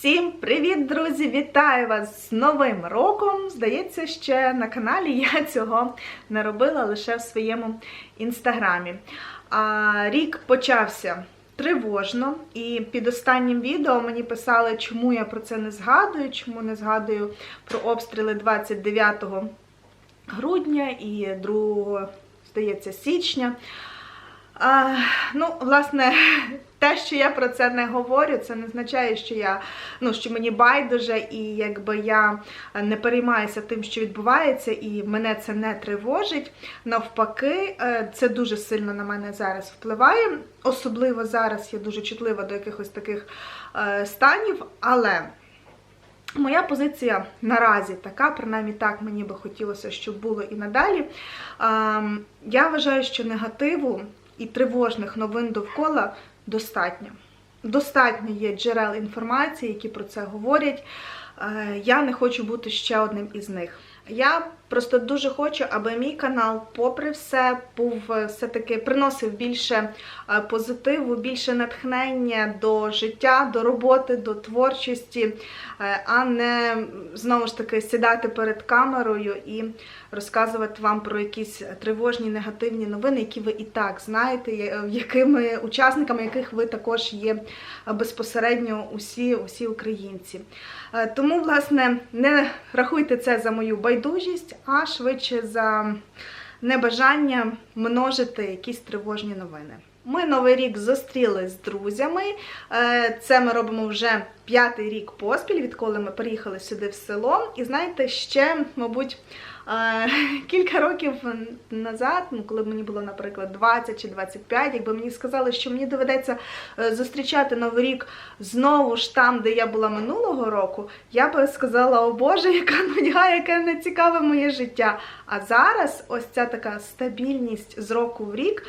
Всім привіт, друзі! Вітаю вас з Новим роком! Здається, ще на каналі я цього не робила лише в своєму інстаграмі. Рік почався тривожно, і під останнім відео мені писали, чому я про це не згадую, чому не згадую про обстріли 29 грудня і 2, здається, січня. А, ну, власне, те, що я про це не говорю, це не означає, що я ну що мені байдуже, і якби я не переймаюся тим, що відбувається, і мене це не тривожить. Навпаки, е, це дуже сильно на мене зараз впливає. Особливо зараз я дуже чутлива до якихось таких е, станів, але. Моя позиція наразі така, принаймні так мені би хотілося, щоб було і надалі. Ем, Я вважаю, що негативу і тривожних новин довкола достатньо. Достатньо є джерел інформації, які про це говорять. Е, Я не хочу бути ще одним із них. Я просто дуже хочу, аби мій канал, попри все, був е, все-таки приносив більше е, позитиву, більше натхнення до життя, до роботи, до творчості, е, а не знову ж таки сідати перед камерою і розказувати вам про якісь тривожні негативні новини, які ви і так знаєте, якими учасниками яких ви також є безпосередньо усі, усі українці. Тому, власне, не рахуйте це за мою байдужість, а швидше за небажання множити якісь тривожні новини. Ми новий рік зустріли з друзями. Е, Це ми робимо вже п'ятий рік поспіль, відколи ми приїхали сюди в село. І знаєте, ще, мабуть, е, кілька років назад, ну коли мені було, наприклад, 20 чи 25, якби мені сказали, що мені доведеться е, зустрічати новий рік знову ж там, де я була минулого року, я би сказала, о Боже, яка нудьга, яке нецікаве моє життя. А зараз ось ця така стабільність з року в рік,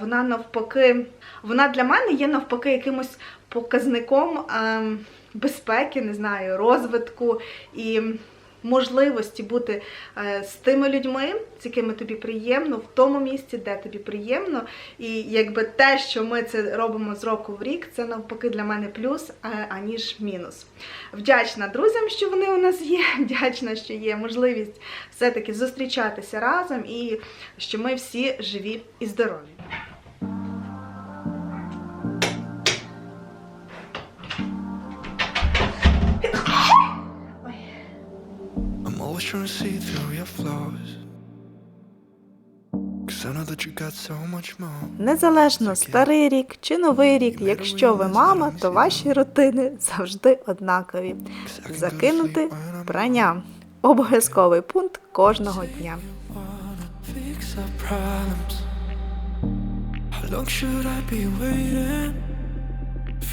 вона навпаки, вона для мене є навпаки якимось показником ем, безпеки, не знаю, розвитку і можливості бути е, з тими людьми, з якими тобі приємно, в тому місці, де тобі приємно. І якби те, що ми це робимо з року в рік, це навпаки для мене плюс, аніж мінус. Вдячна друзям, що вони у нас є. Вдячна, що є можливість все-таки зустрічатися разом і що ми всі живі і здорові. Always trying to see through your flaws. Незалежно старий рік чи новий рік, якщо ви мама, то ваші рутини завжди однакові. Закинути прання. Обов'язковий пункт кожного дня.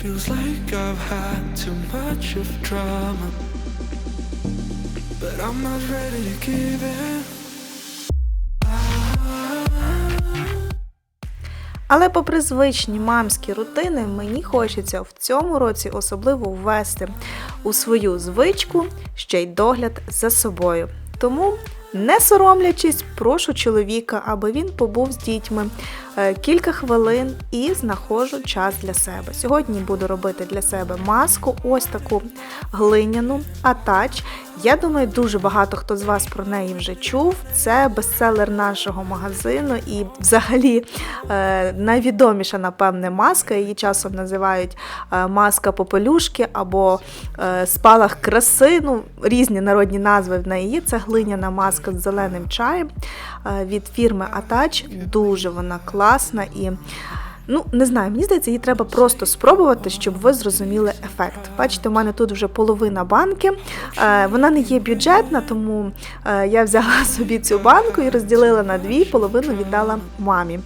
Feels like I've had too much of drama. But I'm not ready to give in. Але попри звичні мамські рутини, мені хочеться в цьому році особливо ввести у свою звичку ще й догляд за собою. Тому, не соромлячись, прошу чоловіка, аби він побув з дітьми кілька хвилин і знаходжу час для себе. Сьогодні буду робити для себе маску, ось таку глиняну атач. Я думаю, дуже багато хто з вас про неї вже чув. Це бестселер нашого магазину і взагалі е, найвідоміша, напевне, маска. Її часом називають е, маска попелюшки або е, спалах краси. Ну, різні народні назви в неї. Це глиняна маска з зеленим чаєм е, від фірми Атач. Дуже вона класна і. Ну, не знаю, мені здається, її треба просто спробувати, щоб ви зрозуміли ефект. Бачите, у мене тут вже половина банки. Е, Вона не є бюджетна, тому е, я взяла собі цю банку і розділила на дві, половину віддала мамі.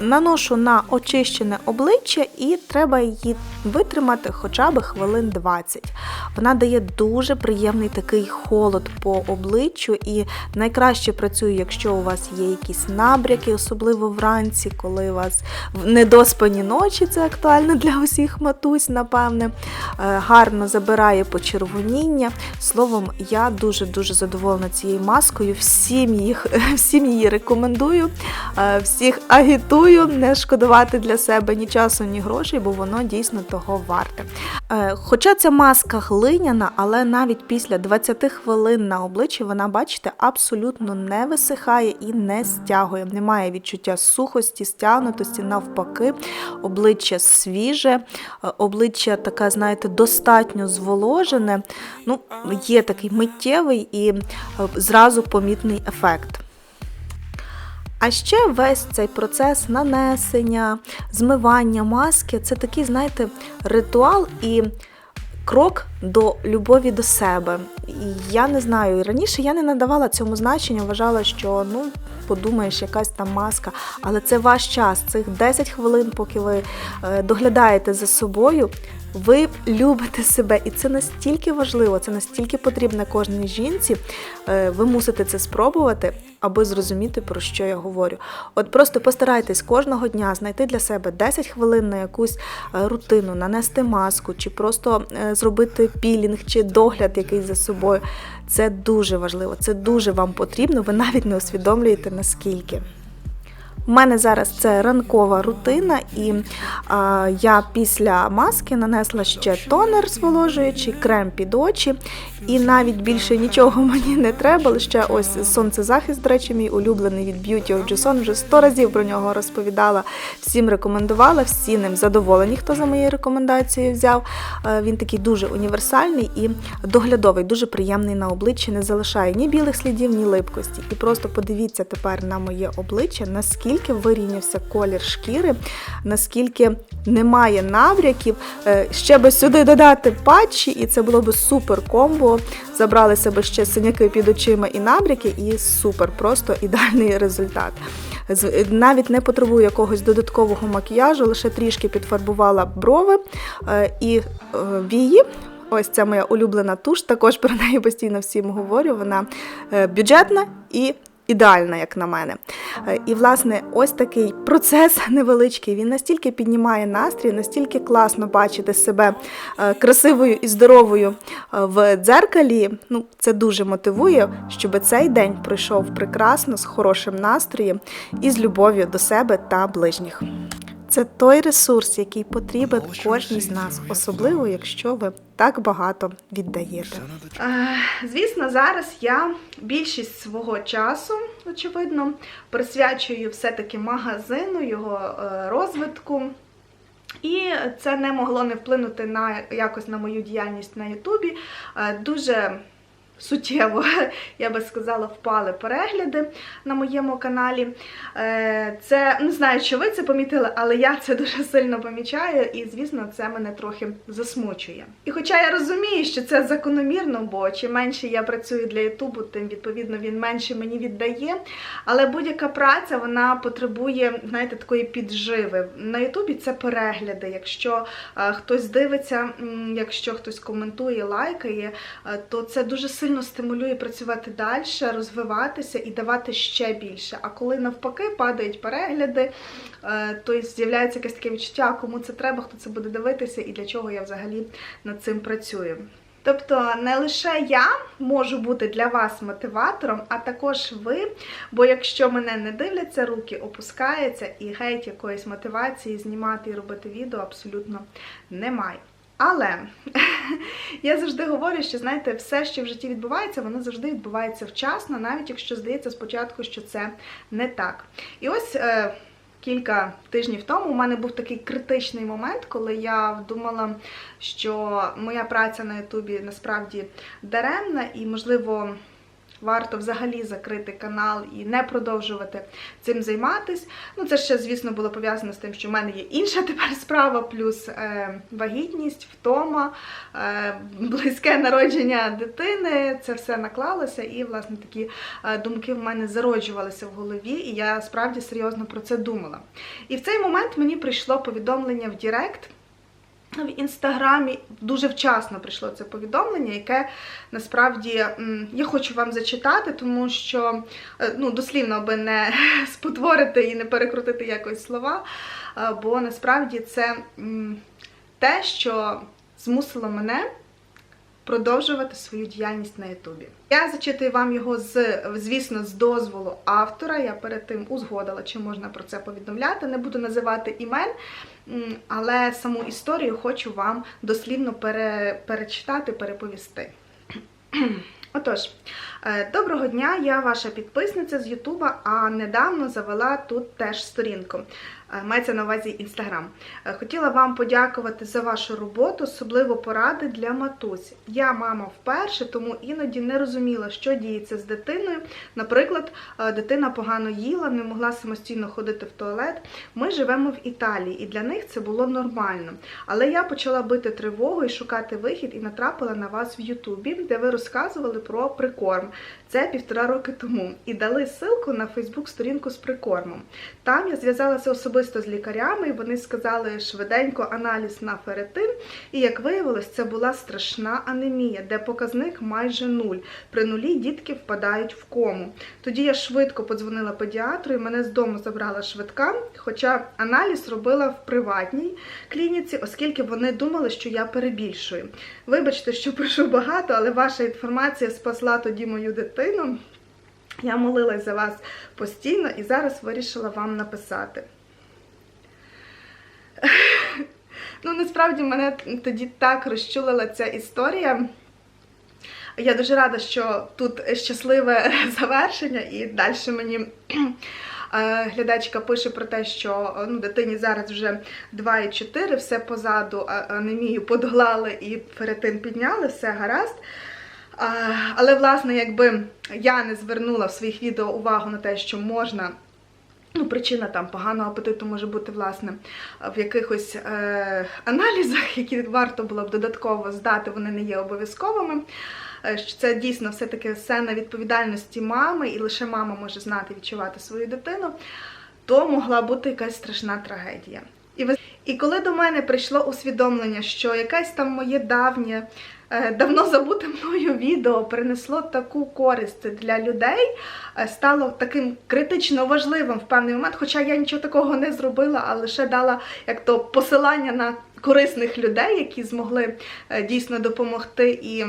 Наношу на очищене обличчя і треба її витримати хоча б хвилин 20. Вона дає дуже приємний такий холод по обличчю і найкраще працює, якщо у вас є якісь набряки, особливо вранці, коли у вас недоспані ночі, це актуально для усіх матусь, напевне. Е, Гарно забирає почервоніння. Словом, я дуже-дуже задоволена цією маскою. Всім, їх, всім її рекомендую, Е, всіх агітую не шкодувати для себе ні часу, ні грошей, бо воно дійсно того варте. Е, Хоча ця маска глиняна, але навіть після 20 хвилин на обличчі вона, бачите, абсолютно не висихає і не стягує. Немає відчуття сухості, стягнутості, навпаки, обличчя свіже, е, обличчя таке, знаєте, достатньо зволожене. Ну, є такий миттєвий і е, зразу помітний ефект. А ще весь цей процес нанесення, змивання маски це такий, знаєте, ритуал і крок до любові до себе. І я не знаю, раніше я не надавала цьому значення, вважала, що ну. Подумаєш, якась там маска, але це ваш час, цих 10 хвилин, поки ви е, доглядаєте за собою, ви любите себе, і це настільки важливо, це настільки потрібно кожній жінці. Е, Ви мусите це спробувати, аби зрозуміти, про що я говорю. От просто постарайтесь кожного дня знайти для себе 10 хвилин на якусь е, рутину, нанести маску, чи просто е, зробити пілінг, чи догляд якийсь за собою. Це дуже важливо, це дуже вам потрібно, ви навіть не усвідомлюєте наскільки. У мене зараз це ранкова рутина, і а, я після маски нанесла ще тонер зволожуючий, крем під очі, і навіть більше нічого мені не треба. Лише ось сонцезахист, до речі, мій улюблений від Beauty of Jason. Вже сто разів про нього розповідала, всім рекомендувала, всі ним задоволені, хто за моєю рекомендацією взяв. Е, Він такий дуже універсальний і доглядовий, дуже приємний на обличчі, не залишає ні білих слідів, ні липкості. І просто подивіться тепер на моє обличчя, наскільки вирівнявся колір шкіри, наскільки немає набряків. Е, Ще би сюди додати патчі, і це було б супер комбо. Забрали себе ще синяки під очима і набряки, і супер, просто ідеальний результат. Навіть не потребую якогось додаткового макіяжу, лише трішки підфарбувала брови е, і е, вії. Ось це моя улюблена туш. Також про неї постійно всім говорю. Вона е, бюджетна і ідеальна, як на мене. Е, І, власне, ось такий процес невеличкий. Він настільки піднімає настрій, настільки класно бачити себе е, красивою і здоровою е, в дзеркалі. Ну, це дуже мотивує, щоб цей день пройшов прекрасно, з хорошим настроєм і з любов'ю до себе та ближніх. Це той ресурс, який потрібен кожній з нас, особливо якщо ви так багато віддаєте. Звісно, зараз я більшість свого часу, очевидно, присвячую все-таки магазину, його е, розвитку. І це не могло не вплинути на якось на мою діяльність на Ютубі. Е, Дуже суттєво, я би сказала, впали перегляди на моєму каналі. Е, Це не знаю, чи ви це помітили, але я це дуже сильно помічаю, і звісно, це мене трохи засмучує. І хоча я розумію, що це закономірно, бо чим менше я працюю для Ютубу, тим відповідно він менше мені віддає. Але будь-яка праця вона потребує, знаєте, такої підживи. На Ютубі це перегляди. Якщо е, хтось дивиться, якщо хтось коментує, лайкає, е, то це дуже сильно стимулює працювати далі, розвиватися і давати ще більше. А коли навпаки падають перегляди, е, то з'являється якесь таке відчуття, кому це треба, хто це буде дивитися і для чого я взагалі над цим працюю. Тобто не лише я можу бути для вас мотиватором, а також ви. Bо якщо мене не дивляться, руки опускаються і геть якоїсь мотивації знімати і робити відео абсолютно немає. Але я завжди говорю, що знаєте, все, що в житті відбувається, воно завжди відбувається вчасно, навіть якщо здається спочатку, що це не так. І ось. Е, Кілька тижнів тому у мене був такий критичний момент, коли я думала, що моя праця на Ютубі насправді даремна і, можливо, варто взагалі закрити канал і не продовжувати цим займатись. Ну, це ще, звісно, було пов'язано з тим, що в мене є інша тепер справа, плюс е, вагітність, втома, е, близьке народження дитини. Це все наклалося, і, власне, такі е, думки в мене зароджувалися в голові, і я справді серйозно про це думала. І в цей момент мені прийшло повідомлення в Директ. В інстаграмі дуже вчасно прийшло це повідомлення, яке насправді я хочу вам зачитати, тому що е, ну, дослівно, аби не спотворити і не перекрутити якось слова, е, бо насправді це те, що змусило мене продовжувати свою діяльність на Ютубі. Я зачитую вам його з, звісно, з дозволу автора. Я перед тим узгодила, чи можна про це повідомляти. Не буду називати імен, але саму історію хочу вам дослівно пере, перечитати, переповісти. Отож, е, доброго дня, я ваша підписниця з Ютуба, а недавно завела тут теж сторінку. Е, Мається на увазі інстаграм. Е, Хотіла вам подякувати за вашу роботу, особливо поради для матусь. Я мама вперше, тому іноді не розуміла, що діється з дитиною. Наприклад, е, дитина погано їла, не могла самостійно ходити в туалет. Ми живемо в Італії, і для них це було нормально. Але я почала бити тривогу і шукати вихід, і натрапила на вас в Ютубі, де ви розказували про прикорм. Це півтора роки тому. І дали ссылку на Фейсбук-сторінку з прикормом. Там я зв'язалася особисто з лікарями, і вони сказали швиденько аналіз на феретин. І як виявилось, це була страшна анемія, де показник майже нуль. При нулі дітки впадають в кому. Тоді я швидко подзвонила педіатру, і мене з дому забрала швидка. Хоча аналіз робила в приватній клініці, оскільки вони думали, що я перебільшую. Вибачте, що пишу багато, але ваша інформація спасла тоді мою дитину. Я молилась за вас постійно і зараз вирішила вам написати. Ну, насправді мене тоді так розчулила ця історія. Я дуже рада, що тут щасливе завершення, і далі мені е, глядачка пише про те, що ну, дитині зараз вже 2,4, все позаду анемію подолали і феретин підняли, все гаразд. Але, власне, якби я не звернула в своїх відео увагу на те, що можна. Ну, причина там поганого апетиту може бути, власне, в якихось е, аналізах, які варто було б додатково здати, вони не є обов'язковими. Е, що Це дійсно все-таки все на відповідальності мами, і лише мама може знати, відчувати свою дитину, то могла бути якась страшна трагедія. І, ви... і коли до мене прийшло усвідомлення, що якесь там моє давнє, давно забуте мною відео принесло таку користь для людей, е, стало таким критично важливим в певний момент, хоча я нічого такого не зробила, а лише дала як то посилання на корисних людей, які змогли е, дійсно допомогти і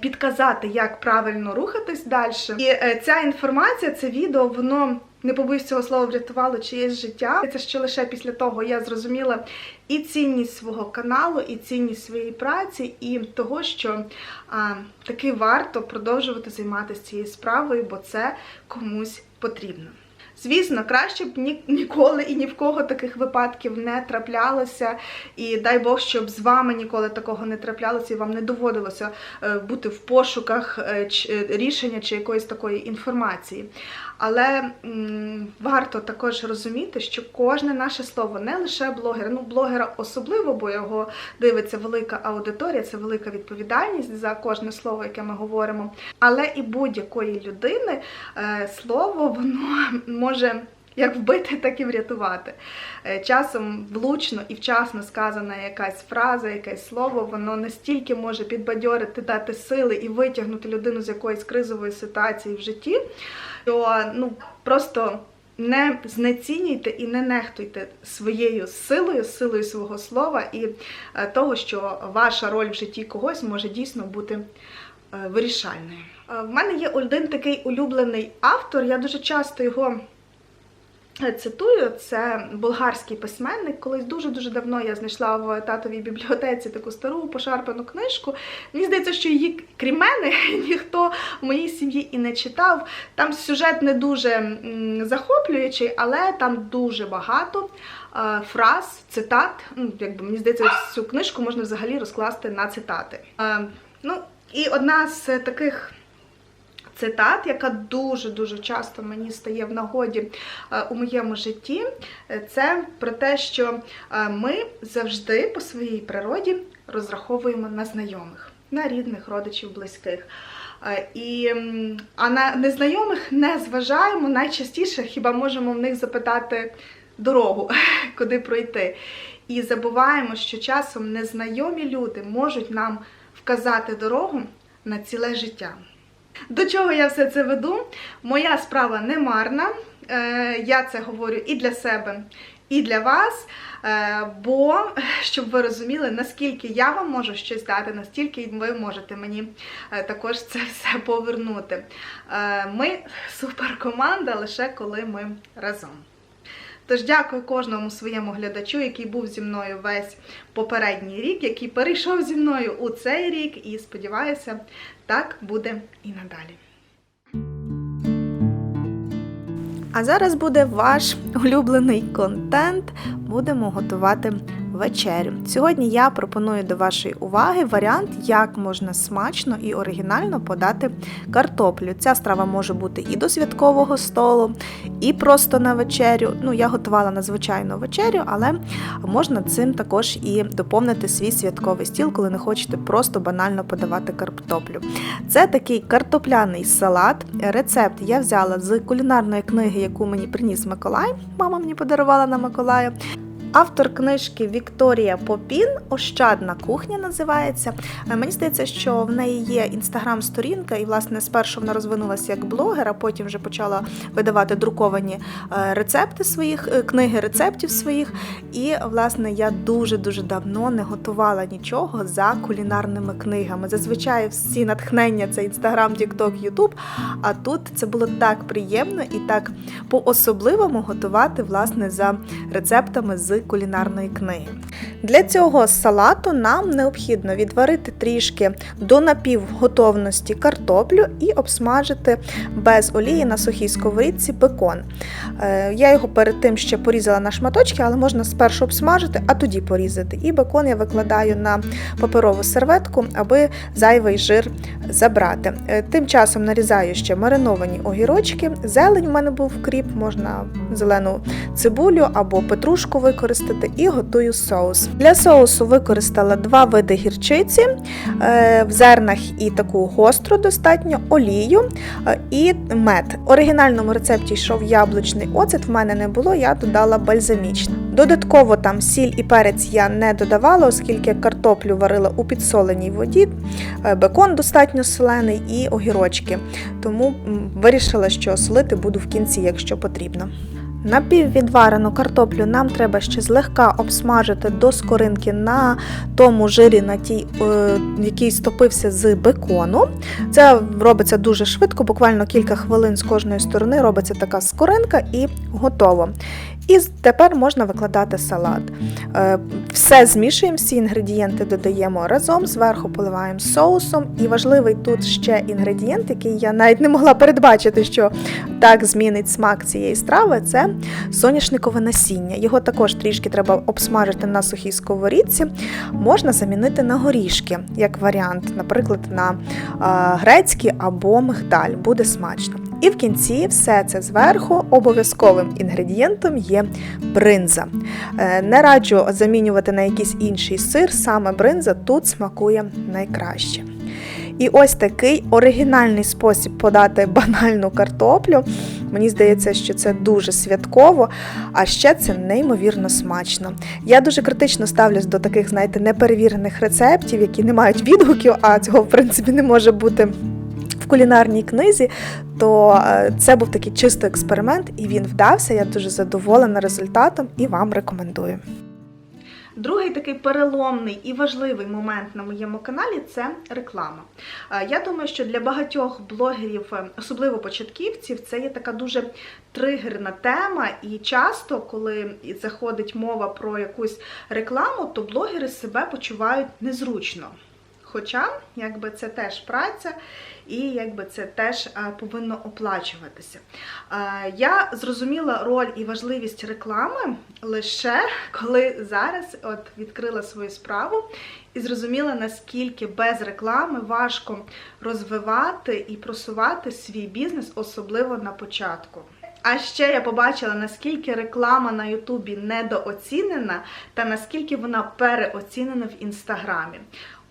підказати, як правильно рухатись далі. І е, ця інформація, це відео, воно не побоюсь цього слова врятувало чиєсь життя. Це що лише після того я зрозуміла і цінність свого каналу, і цінність своєї праці, і того, що а, таки варто продовжувати займатися цією справою, бо це комусь потрібно. Звісно, краще б ні, ніколи і ні в кого таких випадків не траплялося. І дай Бог, щоб з вами ніколи такого не траплялося, і вам не доводилося е, бути в пошуках е, е, рішення чи якоїсь такої інформації. Але м, варто також розуміти, що кожне наше слово, не лише блогер, ну блогера особливо, бо його дивиться велика аудиторія, це велика відповідальність за кожне слово, яке ми говоримо. Але і будь-якої людини е, слово воно може. Як вбити, так і врятувати. Е, Часом влучно і вчасно сказана якась фраза, якесь слово, воно настільки може підбадьорити, дати сили і витягнути людину з якоїсь кризової ситуації в житті, що ну просто не знецінюйте і не нехтуйте своєю силою, силою свого слова і е, того, що ваша роль в житті когось може дійсно бути е, вирішальною. В мене є один такий улюблений автор, я дуже часто його цитую. Це болгарський письменник. Колись дуже-дуже давно я знайшла в татовій бібліотеці таку стару пошарпану книжку. Мені здається, що її, крім мене, ніхто в моїй сім'ї і не читав. Там сюжет не дуже захоплюючий, але там дуже багато е, фраз, цитат. Ну, якби мені здається, цю книжку можна взагалі розкласти на цитати. Е, Ну, і одна з таких цитат, яка дуже-дуже часто мені стає в нагоді е, у моєму житті, е, це про те, що е, ми завжди по своїй природі розраховуємо на знайомих, на рідних, родичів, близьких. І, а на незнайомих не зважаємо найчастіше, хіба можемо в них запитати дорогу, куди пройти. І забуваємо, що часом незнайомі люди можуть нам вказати дорогу на ціле життя. До чого я все це веду? Моя справа не марна. Е, Я це говорю і для себе, і для вас. Е, Бо щоб ви розуміли, наскільки я вам можу щось дати, настільки ви можете мені е, також це все повернути. Ми суперкоманда лише коли ми разом. Тож дякую кожному своєму глядачу, який був зі мною весь попередній рік, який перейшов зі мною у цей рік, і сподіваюся, так буде і надалі. А зараз буде ваш улюблений контент. Будемо готувати вечерю. Сьогодні я пропоную до вашої уваги варіант, як можна смачно і оригінально подати картоплю. Ця страва може бути і до святкового столу, і просто на вечерю. Ну, я готувала на звичайну вечерю, але можна цим також і доповнити свій святковий стіл, коли не хочете просто банально подавати картоплю. Це такий картопляний салат. Рецепт я взяла з кулінарної книги, яку мені приніс Миколай. Мама мені подарувала на Миколая. Автор книжки Вікторія Попін Ощадна кухня називається. Е, Мені здається, що в неї є інстаграм-сторінка, і власне спершу вона розвинулася як блогер, а потім вже почала видавати друковані е, рецепти своїх е, книги рецептів своїх. І власне я дуже дуже давно не готувала нічого за кулінарними книгами. Зазвичай всі натхнення це інстаграм, Тікток, Ютуб. А тут це було так приємно і так по-особливому готувати власне за рецептами з кулінарної книги. Для цього салату нам необхідно відварити трішки до напівготовності картоплю і обсмажити без олії на сухій сковорідці бекон. Е, Я його перед тим ще порізала на шматочки, але можна спершу обсмажити, а тоді порізати. І бекон я викладаю на паперову серветку, аби зайвий жир забрати. Е, Тим часом нарізаю ще мариновані огірочки. Зелень в мене був кріп, можна зелену цибулю або петрушку використати і готую соус. Для соусу використала два види гірчиці е, в зернах і таку гостру достатньо, олію е, і мед. В оригінальному рецепті йшов яблучний оцет, в мене не було, я додала бальзамічний. Додатково там сіль і перець я не додавала, оскільки картоплю варила у підсоленій воді, е, бекон достатньо солений і огірочки. Тому вирішила, що солити буду в кінці, якщо потрібно. Напіввідварену картоплю нам треба ще злегка обсмажити до скоринки на тому жирі, на тій, е, який стопився з бекону. Це робиться дуже швидко, буквально кілька хвилин з кожної сторони робиться така скоринка і готово. І тепер можна викладати салат. Е, Все змішуємо, всі інгредієнти додаємо разом, зверху поливаємо соусом. І важливий тут ще інгредієнт, який я навіть не могла передбачити, що так змінить смак цієї страви, це соняшникове насіння. Його також трішки треба обсмажити на сухій сковорідці. Можна замінити на горішки, як варіант, наприклад, на а, грецькі або мигдаль. Буде смачно. І в кінці все це зверху обов'язковим інгредієнтом є бринза. Е, Не раджу замінювати на якийсь інший сир, саме бринза тут смакує найкраще. І ось такий оригінальний спосіб подати банальну картоплю. Мені здається, що це дуже святково, а ще це неймовірно смачно. Я дуже критично ставлюсь до таких, знаєте, неперевірених рецептів, які не мають відгуків, а цього в принципі не може бути. В кулінарній книзі, то е, це був такий чисто експеримент, і він вдався. Я дуже задоволена результатом і вам рекомендую. Другий такий переломний і важливий момент на моєму каналі це реклама. Е, Я думаю, що для багатьох блогерів, е, особливо початківців, це є така дуже тригерна тема, і часто, коли заходить мова про якусь рекламу, то блогери себе почувають незручно. Хоча, якби це теж праця, і якби це теж е, повинно оплачуватися. Е, Я зрозуміла роль і важливість реклами лише коли зараз от відкрила свою справу і зрозуміла, наскільки без реклами важко розвивати і просувати свій бізнес, особливо на початку. А ще я побачила, наскільки реклама на Ютубі недооцінена та наскільки вона переоцінена в інстаграмі.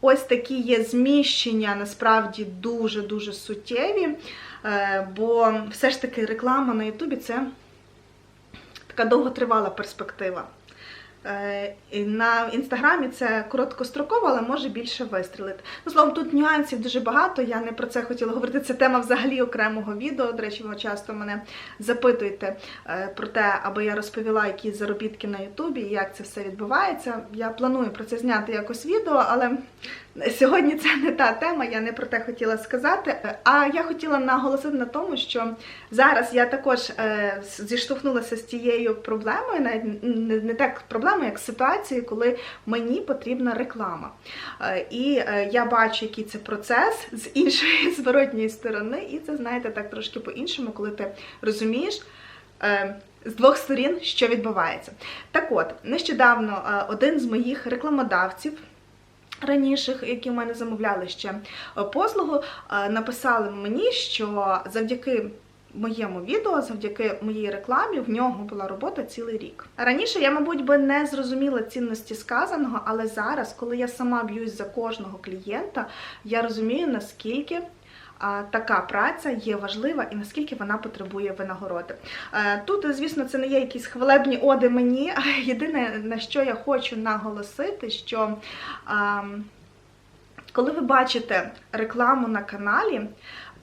Ось такі є зміщення насправді дуже-дуже суттєві, е, бо все ж таки реклама на Ютубі це така довготривала перспектива. Е, На інстаграмі це короткостроково, але може більше вистрілити. Ну, словом, тут нюансів дуже багато. Я не про це хотіла говорити. Це тема взагалі окремого відео. До речі, ви часто мене запитуєте е, про те, аби я розповіла, які заробітки на Ютубі і як це все відбувається. Я планую про це зняти якось відео, але сьогодні це не та тема, я не про те хотіла сказати. Е, А я хотіла наголосити на тому, що зараз я також е, зіштовхнулася з тією проблемою, навіть не, так проблемою, як ситуацією, коли мені потрібна реклама. Е, І я бачу, який це процес з іншої зворотньої сторони, і це знаєте так трошки по-іншому, коли ти розумієш. З двох сторін, що відбувається. Так от, нещодавно один з моїх рекламодавців раніших, які в мене замовляли ще е, послугу, е, написали мені, що завдяки моєму відео, завдяки моїй рекламі, в нього була робота цілий рік. Раніше я, мабуть, би не зрозуміла цінності сказаного, але зараз, коли я сама б'юсь за кожного клієнта, я розумію, наскільки. Така праця є важлива і наскільки вона потребує винагороди. Е, Тут, звісно, це не є якісь хвалебні оди мені. Єдине, на що я хочу наголосити, що коли ви бачите рекламу на каналі,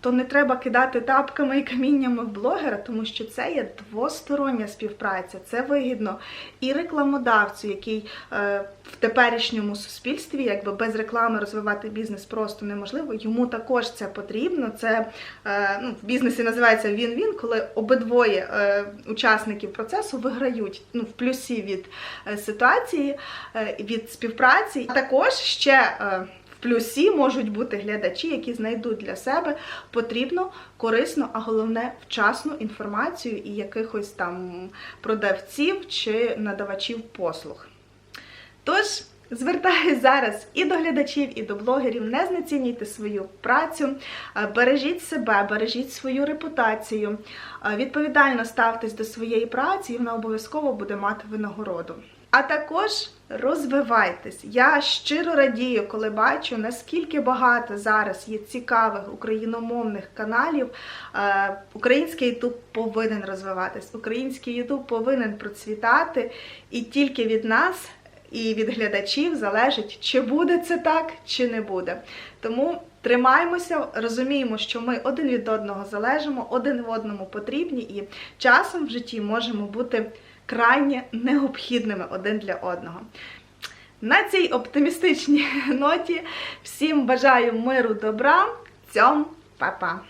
то не треба кидати тапками і каміннями в блогера, тому що це є двостороння співпраця. Це вигідно і рекламодавцю, який е, в теперішньому суспільстві, якби без реклами розвивати бізнес просто неможливо. Йому також це потрібно. Це е, ну, в бізнесі називається він-він, коли обидвоє е, учасників процесу виграють ну, в плюсі від е, ситуації, е, від співпраці. А також ще. е, плюсі можуть бути глядачі, які знайдуть для себе потрібну, корисну, а головне вчасну інформацію і якихось там продавців чи надавачів послуг. Тож, звертаюсь зараз і до глядачів, і до блогерів. Не знецінюйте свою працю, е, бережіть себе, бережіть свою репутацію, е, відповідально ставтесь до своєї праці, і вона обов'язково буде мати винагороду. А також розвивайтесь. Я щиро радію, коли бачу, наскільки багато зараз є цікавих україномовних каналів. Е, Український Ютуб повинен розвиватись, український Ютуб повинен процвітати, і тільки від нас і від глядачів залежить, чи буде це так, чи не буде. Тому тримаємося, розуміємо, що ми один від одного залежимо, один в одному потрібні, і часом в житті можемо бути крайне необхідними один для одного. На цій оптимістичній ноті всім бажаю миру, добра. Цьом, па-па!